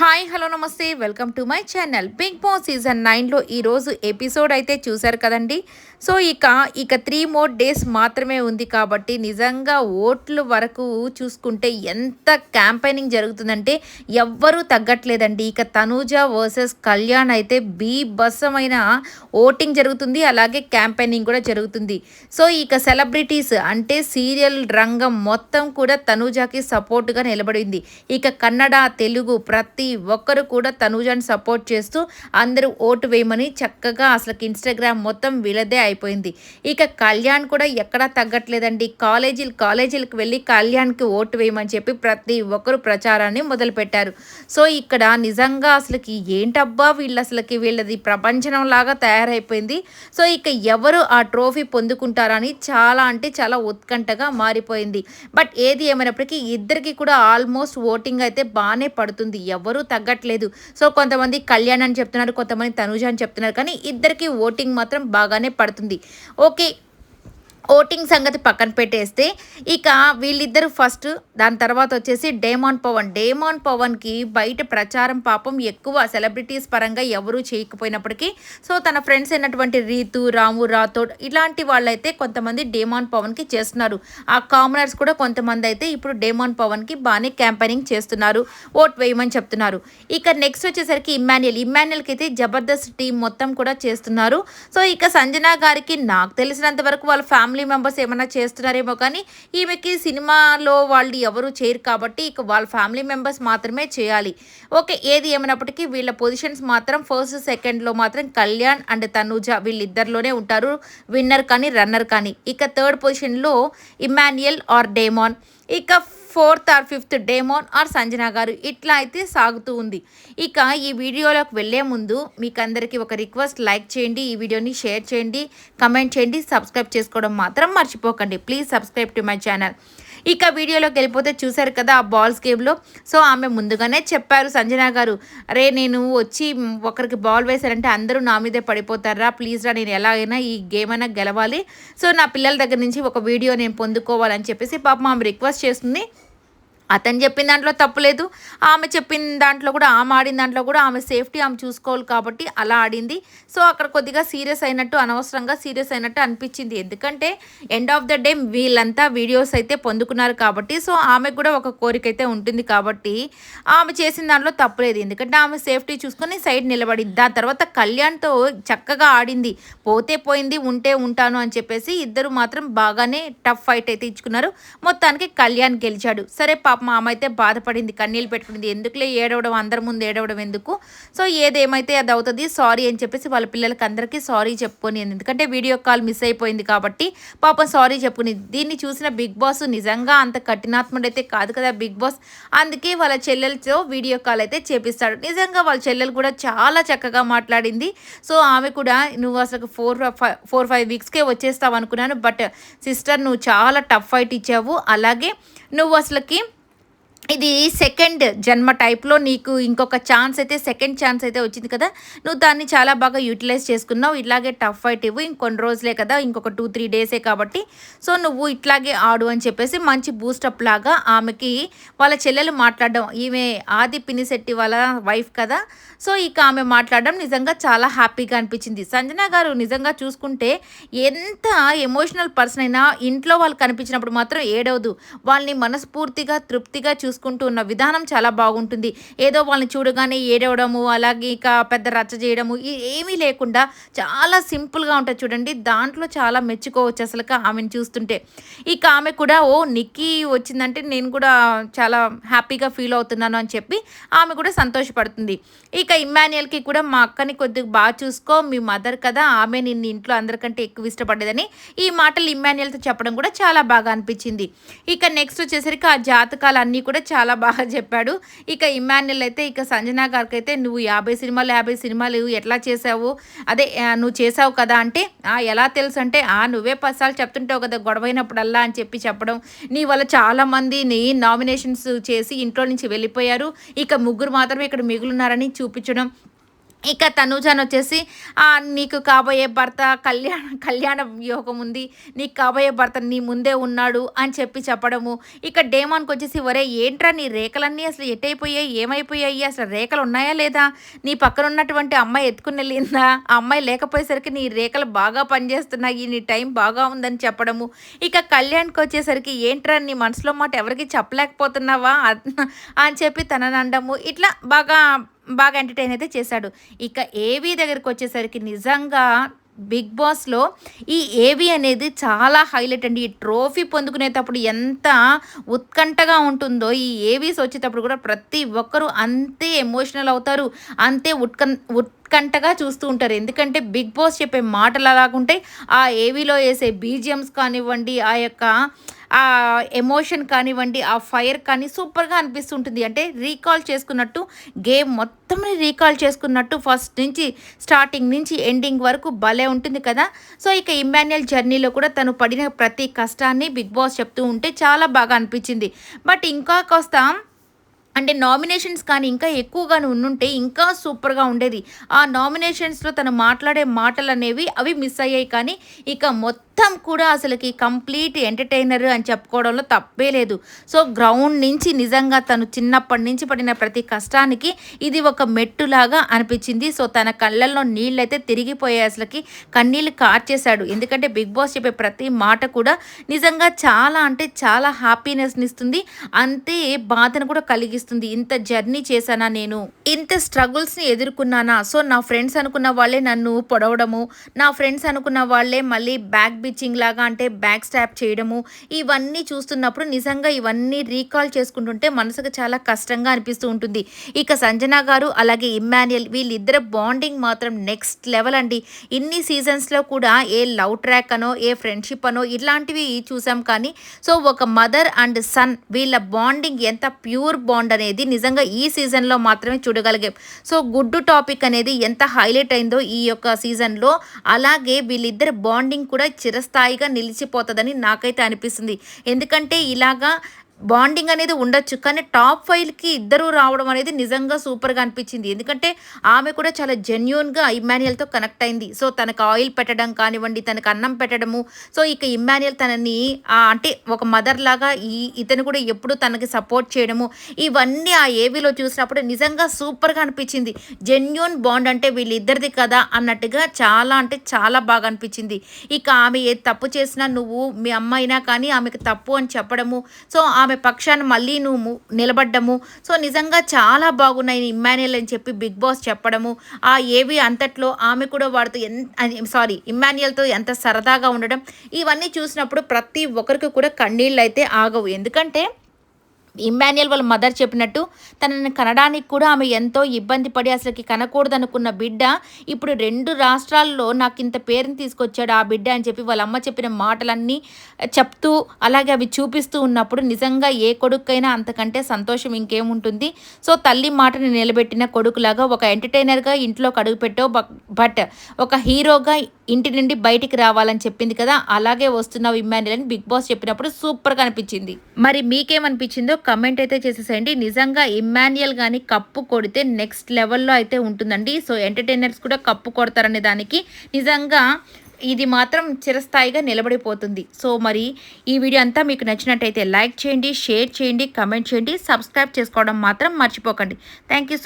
Hi hello నమస్తే. Welcome to my channel. Big boss season నైన్లో ఈరోజు ఎపిసోడ్ అయితే చూశారు కదండి. సో ఇక ఇక త్రీ మోర్ డేస్ మాత్రమే ఉంది కాబట్టి నిజంగా ఓట్లు వరకు చూసుకుంటే ఎంత క్యాంపెయినింగ్ జరుగుతుందంటే ఎవ్వరూ తగ్గట్లేదండి. ఇక తనూజ వర్సెస్ కళ్యాణ్ అయితే బీభత్సమైన ఓటింగ్ జరుగుతుంది అలాగే క్యాంపెయినింగ్ కూడా జరుగుతుంది. సో ఇక సెలబ్రిటీస్ అంటే సీరియల్ రంగం మొత్తం కూడా తనూజాకి సపోర్ట్గా నిలబడింది. ఇక కన్నడ తెలుగు ప్రతి ప్రతి ఒక్కరు కూడా తనూజాని సపోర్ట్ చేస్తూ అందరూ ఓటు వేయమని చక్కగా అసలు ఇన్స్టాగ్రామ్ మొత్తం వీళ్ళదే అయిపోయింది. ఇక కళ్యాణ్ కూడా ఎక్కడా తగ్గట్లేదండి. కాలేజీలు కాలేజీలకు వెళ్ళి కళ్యాణ్కి ఓటు వేయమని చెప్పి ప్రతి ఒక్కరు ప్రచారాన్ని మొదలుపెట్టారు. సో ఇక్కడ నిజంగా అసలుకి ఏంటబ్బా వీళ్ళు అసలుకి వీళ్ళది ప్రపంచం లాగా తయారైపోయింది. సో ఇక ఎవరు ఆ ట్రోఫీ పొందుకుంటారని చాలా అంటే చాలా ఉత్కంఠగా మారిపోయింది. బట్ ఏది ఏమైనప్పటికీ ఇద్దరికి కూడా ఆల్మోస్ట్ ఓటింగ్ అయితే బాగానే పడుతుంది. ఎవరు తగ్గట్లేదు. సో కొంతమంది కళ్యాణ్ అని చెప్తున్నారు కొంతమంది తనుజ అని చెప్తున్నారు. కానీ ఇద్దరికి ఓటింగ్ మాత్రం బాగానే పడుతుంది. ఓకే ఓటింగ్ సంగతి పక్కన పెట్టేస్తే ఇక వీళ్ళిద్దరు ఫస్ట్ దాని తర్వాత వచ్చేసి డేమాన్ పవన్. డేమాన్ పవన్కి బయట ప్రచారం పాపం ఎక్కువ సెలబ్రిటీస్ పరంగా ఎవరూ చేయకపోయినప్పటికీ సో తన ఫ్రెండ్స్ అయినటువంటి రీతు రాము రాథోడ్ ఇలాంటి వాళ్ళైతే కొంతమంది డేమాన్ పవన్కి చేస్తున్నారు. ఆ కామనర్స్ కూడా కొంతమంది అయితే ఇప్పుడు డేమాన్ పవన్కి బాగానే క్యాంపెయినింగ్ చేస్తున్నారు. ఓట్ వేయమని చెప్తున్నారు. ఇక నెక్స్ట్ వచ్చేసరికి ఇమ్మాన్యుయల్. ఇమ్మాన్యుయల్కి అయితే జబర్దస్త్ టీం మొత్తం కూడా చేస్తున్నారు. సో ఇక సంజన గారికి నాకు తెలిసినంత వరకు వాళ్ళ ఫ్యామిలీ ఫ్యామిలీ మెంబర్స్ ఏమైనా చేస్తున్నారేమో కానీ ఈమెకి సినిమాలో వాళ్ళు ఎవరు చేయరు కాబట్టి ఇక వాళ్ళ ఫ్యామిలీ మెంబర్స్ మాత్రమే చేయాలి. ఓకే ఏది ఏమైనప్పటికీ వీళ్ళ పొజిషన్స్ మాత్రం ఫస్ట్ సెకండ్లో మాత్రం కళ్యాణ్ అండ్ తనూజ వీళ్ళిద్దరిలోనే ఉంటారు. విన్నర్ కానీ రన్నర్ కానీ. ఇక థర్డ్ పొజిషన్లో ఇమాన్యుయల్ ఆర్ డేమాన్. ఇక fourth or fifth Demon or Sanjana గారు ఇట్లా అయితే సాగుతూ ఉంది. ఇక ఈ వీడియోలోకి వెళ్ళే ముందు మీకు అందరికీ ఒక రిక్వెస్ట్ లైక్ చేయండి ఈ వీడియోని షేర్ చేయండి కమెంట్ చేయండి సబ్స్క్రైబ్ చేసుకోవడం మాత్రం మర్చిపోకండి. Please subscribe to my channel. ఇక వీడియోలోకి వెళ్ళిపోతే చూశారు కదా ఆ బాల్స్ గేమ్లో సో ఆమె ముందుగానే చెప్పారు సంజన గారు అరే నేను వచ్చి ఒకరికి బాల్ వేశారంటే అందరూ నా మీదే పడిపోతారా? ప్లీజ్ రా నేను ఎలాగైనా ఈ గేమ్ అయినా గెలవాలి. సో నా పిల్లల దగ్గర నుంచి ఒక వీడియో నేను పొందుకోవాలని చెప్పేసి పాపం ఆమె రిక్వెస్ట్ చేస్తుంది. అతను చెప్పిన దాంట్లో తప్పులేదు ఆమె చెప్పిన దాంట్లో కూడా ఆమె ఆడిన దాంట్లో కూడా ఆమె సేఫ్టీ ఆమె చూసుకోవాలి కాబట్టి అలా ఆడింది. సో అక్కడ కొద్దిగా సీరియస్ అయినట్టు అనవసరంగా సీరియస్ అయినట్టు అనిపించింది. ఎందుకంటే ఎండ్ ఆఫ్ ద డే వీళ్ళంతా వీడియోస్ అయితే పొందుకున్నారు కాబట్టి సో ఆమెకు కూడా ఒక కోరిక అయితే ఉంటుంది కాబట్టి ఆమె చేసిన దాంట్లో తప్పులేదు ఎందుకంటే ఆమె సేఫ్టీ చూసుకొని సైడ్ నిలబడింది. దాని తర్వాత కళ్యాణ్తో చక్కగా ఆడింది. పోతే పోయింది ఉంటే ఉంటాను అని చెప్పేసి ఇద్దరు మాత్రం బాగానే టఫ్ ఫైట్ అయితే ఇచ్చుకున్నారు. మొత్తానికి కళ్యాణ్ గెలిచాడు. సరే పాప మా అమ్మ అయితే బాధపడింది కన్నీళ్ళు పెట్టుకుంది. ఎందుకులే ఏడవడం అందరి ముందు ఏడవడం ఎందుకు? సో ఏదేమైతే అది అవుతుంది సారీ అని చెప్పేసి వాళ్ళ పిల్లలకి అందరికీ సారీ చెప్పుకొని ఎందుకంటే వీడియో కాల్ మిస్ అయిపోయింది కాబట్టి పాపం సారీ చెప్పుకుని దీన్ని చూసిన బిగ్ బాస్ నిజంగా అంత కఠినాత్ముడు అయితే కాదు కదా బిగ్ బాస్. అందుకే వాళ్ళ చెల్లెలతో వీడియో కాల్ అయితే చేపిస్తాడు. నిజంగా వాళ్ళ చెల్లెలు కూడా చాలా చక్కగా మాట్లాడింది. సో ఆమె కూడా నువ్వు అసలు ఫోర్ ఫైవ్ ఫోర్ ఫైవ్ వీక్స్కే వచ్చేస్తావు అనుకున్నాను బట్ సిస్టర్ నువ్వు చాలా టఫ్ ఫైట్ ఇచ్చావు. అలాగే నువ్వు అసలుకి ఇది సెకండ్ జన్మ టైప్లో నీకు ఇంకొక ఛాన్స్ అయితే సెకండ్ ఛాన్స్ అయితే వచ్చింది కదా. నువ్వు దాన్ని చాలా బాగా యూటిలైజ్ చేసుకున్నావు. ఇట్లాగే టఫ్ ఫైట్ ఇవ్వు ఇంకొన్ని రోజులే కదా ఇంకొక టూ త్రీ డేసే కాబట్టి. సో నువ్వు ఇట్లాగే ఆడు అని చెప్పేసి మంచి బూస్టప్ లాగా ఆమెకి వాళ్ళ చెల్లెలు మాట్లాడడం. ఈమె ఆది పినిశెట్టి వాళ్ళ వైఫ్ కదా. సో ఇక ఆమె మాట్లాడడం నిజంగా చాలా హ్యాపీగా అనిపించింది. సంజన గారు నిజంగా చూసుకుంటే ఎంత ఎమోషనల్ పర్సన్ అయినా ఇంట్లో వాళ్ళు కనిపించినప్పుడు మాత్రం ఏడవదు. వాళ్ళని మనస్ఫూర్తిగా తృప్తిగా చూ చూసుకుంటూ ఉన్న విధానం చాలా బాగుంటుంది. ఏదో వాళ్ళని చూడగానే ఏడవడము అలాగే ఇక పెద్ద రచ్చ చేయడము ఏమీ లేకుండా చాలా సింపుల్గా ఉంటుంది చూడండి. దాంట్లో చాలా మెచ్చుకోవచ్చు అసలు ఆమెను చూస్తుంటే. ఇక ఆమె కూడా ఓ నిక్కీ వచ్చిందంటే నేను కూడా చాలా హ్యాపీగా ఫీల్ అవుతున్నాను అని చెప్పి ఆమె కూడా సంతోషపడుతుంది. ఇక ఇమ్మాన్యుయల్కి కూడా మా అక్కని కొద్దిగా బాగా చూసుకో మీ మదర్ కదా ఆమె నిన్ను ఇంట్లో అందరికంటే ఎక్కువ ఇష్టపడేదని ఈ మాటలు ఇమ్మాన్యుయల్తో చెప్పడం కూడా చాలా బాగా అనిపించింది. ఇక నెక్స్ట్ వచ్చేసరికి ఆ జాతకాలు అన్నీ కూడా చాలా బాగా చెప్పాడు. ఇక ఇమాన్యుల్ అయితే ఇక సంజనా గారికి అయితే నువ్వు యాభై సినిమాలు యాభై సినిమాలు ఎట్లా చేసావు అదే నువ్వు చేసావు కదా అంటే ఎలా తెలుసు అంటే ఆ నువ్వే పసాలు చెప్తుంటావు కదా గొడవైనప్పుడల్లా అని చెప్పి చెప్పడం. నీ వల్ల చాలామంది నీ నామినేషన్స్ చేసి ఇంట్లో నుంచి వెళ్ళిపోయారు. ఇక ముగ్గురు మాత్రమే ఇక్కడ మిగులున్నారని చూపించడం. ఇక తనూజాన్ వచ్చేసి నీకు కాబోయే భర్త కళ్యాణ కళ్యాణ యోగం ఉంది. నీకు కాబోయే భర్త నీ ముందే ఉన్నాడు అని చెప్పి చెప్పడము. ఇక డేమాన్కి వచ్చేసి ఒరే ఏంట్రా నీ రేఖలన్నీ అసలు ఎట్టయిపోయాయి ఏమైపోయాయి? అసలు రేఖలు ఉన్నాయా లేదా? నీ పక్కన ఉన్నటువంటి అమ్మాయి ఎత్తుకుని వెళ్ళిందా? ఆ అమ్మాయి లేకపోయేసరికి నీ రేఖలు బాగా పనిచేస్తున్నాయి నీ టైం బాగా ఉందని చెప్పడము. ఇక కళ్యాణ్కి వచ్చేసరికి ఏంట్రా నీ మనసులో మాట ఎవరికి చెప్పలేకపోతున్నావా? అని చెప్పి తనని అండము ఇట్లా బాగా బాగా ఎంటర్టైన్ అయితే చేశాడు. ఇక ఏవీ దగ్గరికి వచ్చేసరికి నిజంగా బిగ్ బాస్లో ఈ ఏవి అనేది చాలా హైలైట్ అండి. ఈ ట్రోఫీ పొందుకునేటప్పుడు ఎంత ఉత్కంఠగా ఉంటుందో ఈ ఏవీస్ వచ్చేటప్పుడు కూడా ప్రతి ఒక్కరూ అంతే ఎమోషనల్ అవుతారు అంతే ఉత్కం ఉత్కంఠగా చూస్తూ ఉంటారు. ఎందుకంటే బిగ్ బాస్ చెప్పే మాటలు అలాగుంటాయి ఆ ఏవీలో వేసే బీజిఎమ్స్ కానివ్వండి ఆ యొక్క ఆ ఎమోషన్ కానివ్వండి ఆ ఫైర్ కానీ సూపర్గా అనిపిస్తుంటుంది. అంటే రీకాల్ చేసుకున్నట్టు గేమ్ మొత్తం రీకాల్ చేసుకున్నట్టు ఫస్ట్ నుంచి స్టార్టింగ్ నుంచి ఎండింగ్ వరకు భలే ఉంటుంది కదా. సో ఇక ఇమాన్యుయల్ జర్నీలో కూడా తను పడిన ప్రతి కష్టాన్ని బిగ్ బాస్ చెప్తూ ఉంటే చాలా బాగా అనిపించింది. బట్ ఇంకా కాస్త అంటే నామినేషన్స్ కానీ ఇంకా ఎక్కువగానే ఉండుంటే ఇంకా సూపర్గా ఉండేది. ఆ నామినేషన్స్లో తను మాట్లాడే మాటలు అనేవి అవి మిస్ అయ్యాయి కానీ ఇక మొత్తం కూడా అసలుకి కంప్లీట్ ఎంటర్టైనర్ అని చెప్పుకోవడంలో తప్పే లేదు. సో గ్రౌండ్ నుంచి నిజంగా తను చిన్నప్పటి నుంచి పడిన ప్రతి కష్టానికి ఇది ఒక మెట్టులాగా అనిపించింది. సో తన కళ్ళల్లో నీళ్ళైతే తిరిగిపోయే అసలుకి. కన్నీళ్ళు కార్చేశాడు. ఎందుకంటే బిగ్ బాస్ చెప్పే ప్రతి మాట కూడా నిజంగా చాలా అంటే చాలా హ్యాపీనెస్ని ఇస్తుంది. అంతే బాధను కూడా కలిగిస్తుంది. ఇంత జర్నీ చేశానా నేను? ఇంత స్ట్రగుల్స్ని ఎదుర్కొన్నానా? సో నా ఫ్రెండ్స్ అనుకున్న వాళ్ళే నన్ను పొడవడము నా ఫ్రెండ్స్ అనుకున్న వాళ్ళే మళ్ళీ బ్యాక్ బిచ్చింగ్ లాగా అంటే బ్యాక్ స్టాప్ చేయడము ఇవన్నీ చూస్తున్నప్పుడు నిజంగా ఇవన్నీ రీకాల్ చేసుకుంటుంటే మనసుకు చాలా కష్టంగా అనిపిస్తూ ఉంటుంది. ఇక సంజన గారు అలాగే ఇమ్మాన్యుయల్ వీళ్ళిద్దరు బాండింగ్ మాత్రం నెక్స్ట్ లెవెల్ అండి. ఇన్ని సీజన్స్లో కూడా ఏ లవ్ ట్రాక్ అనో ఏ ఫ్రెండ్షిప్ అనో ఇలాంటివి చూసాం కానీ సో ఒక మదర్ అండ్ సన్ వీళ్ళ బాండింగ్ ఎంత ప్యూర్ బాండ్ అనేది నిజంగా ఈ సీజన్లో మాత్రమే చూడగలిగాం. సో గుడ్డు టాపిక్ అనేది ఎంత హైలైట్ అయిందో ఈ యొక్క సీజన్లో అలాగే వీళ్ళిద్దరు బాండింగ్ కూడా చిరస్థాయిగా నిలిచిపోతుందని నాకైతే అనిపిస్తుంది. ఎందుకంటే ఇలాగా బాండింగ్ అనేది ఉండొచ్చు కానీ టాప్ ఫైవ్కి ఇద్దరు రావడం అనేది నిజంగా సూపర్గా అనిపించింది. ఎందుకంటే ఆమె కూడా చాలా జెన్యున్గా ఇమ్మాన్యుయల్తో కనెక్ట్ అయింది. సో తనకు ఆయిల్ పెట్టడం కానివ్వండి తనకు అన్నం పెట్టడము. సో ఇక ఇమ్మాన్యుయల్ తనని అంటే ఒక మదర్ లాగా ఈ ఇతను కూడా ఎప్పుడు తనకి సపోర్ట్ చేయడము. ఇవన్నీ ఆ ఏవీలో చూసినప్పుడు నిజంగా సూపర్గా అనిపించింది. జెన్యున్ బాండ్ అంటే వీళ్ళిద్దరిది కదా అన్నట్టుగా చాలా అంటే చాలా బాగా అనిపించింది. ఇక ఆమె ఏ తప్పు చేసినా నువ్వు మీ అమ్మ అయినా కానీ ఆమెకు తప్పు అని చెప్పడము. సో ఆ ఆమె పక్షాన్ని మళ్ళీ నువ్వు నిలబడ్డము. సో నిజంగా చాలా బాగున్నాయి ఇమ్మాన్యుయల్ అని చెప్పి బిగ్ బాస్ చెప్పడము. ఆ ఏవి అంతట్లో ఆమె కూడా వాడితో ఎంత సారీ ఇమ్మాన్యుయల్తో ఎంత సరదాగా ఉండడం. ఇవన్నీ చూసినప్పుడు ప్రతి ఒక్కరికి కూడా కన్నీళ్ళు అయితే ఆగవు. ఎందుకంటే ఇమ్మాన్యుయల్ వాళ్ళ మదర్ చెప్పినట్టు తనని కనడానికి కూడా ఆమె ఎంతో ఇబ్బంది పడి అసలుకి కనకూడదనుకున్న బిడ్డ ఇప్పుడు రెండు రాష్ట్రాల్లో నాకు ఇంత పేరుని తీసుకొచ్చాడు ఆ బిడ్డ అని చెప్పి వాళ్ళ అమ్మ చెప్పిన మాటలన్నీ చెప్తూ అలాగే అవి చూపిస్తూ ఉన్నప్పుడు నిజంగా ఏ కొడుకైనా అంతకంటే సంతోషం ఇంకేముంటుంది. సో తల్లి మాటని నిలబెట్టిన కొడుకులాగా ఒక ఎంటర్టైనర్గా ఇంట్లో కడుగు పెట్టావు బట్ ఒక హీరోగా ఇంటి నుండి బయటికి రావాలని చెప్పింది కదా అలాగే వస్తున్నావు ఇమ్మాన్యుల్ అని బిగ్ బాస్ చెప్పినప్పుడు సూపర్గా అనిపించింది. మరి మీకేమనిపించిందో కమెంట్ అయితే చేసేసేయండి. నిజంగా ఇమ్మాన్యుయల్ కానీ కప్పు కొడితే నెక్స్ట్ లెవెల్లో అయితే ఉంటుందండి. సో ఎంటర్టైనర్స్ కూడా కప్పు కొడతారనే దానికి నిజంగా ఇది మాత్రం చిరస్థాయిగా నిలబడిపోతుంది. సో మరి ఈ వీడియో అంతా మీకు నచ్చినట్టయితే లైక్ చేయండి షేర్ చేయండి కమెంట్ చేయండి సబ్స్క్రైబ్ చేసుకోవడం మాత్రం మర్చిపోకండి. Thank so much